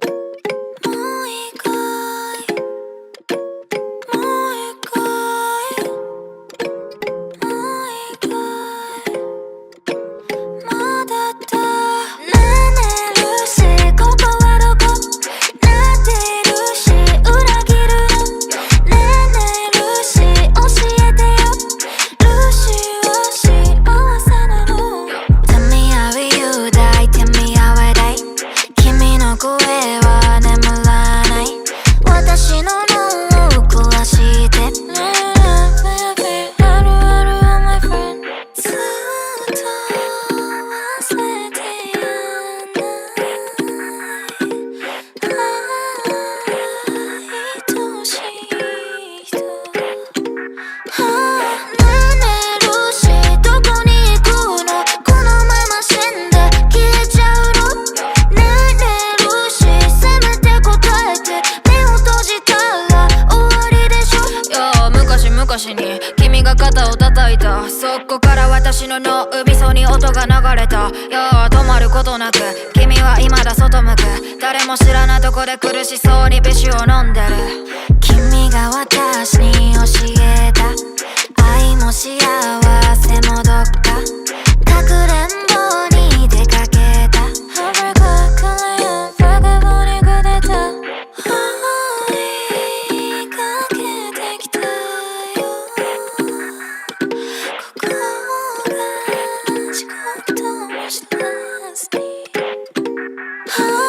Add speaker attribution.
Speaker 1: thank you かしに
Speaker 2: 君が肩を叩いた。そこから私の脳海そに音が流れた。よう止まることなく君は今だ外向く。誰も知らないとこで苦しそうにビシを飲んでる。
Speaker 1: 君が私に教えた。愛も幸せ。Oh.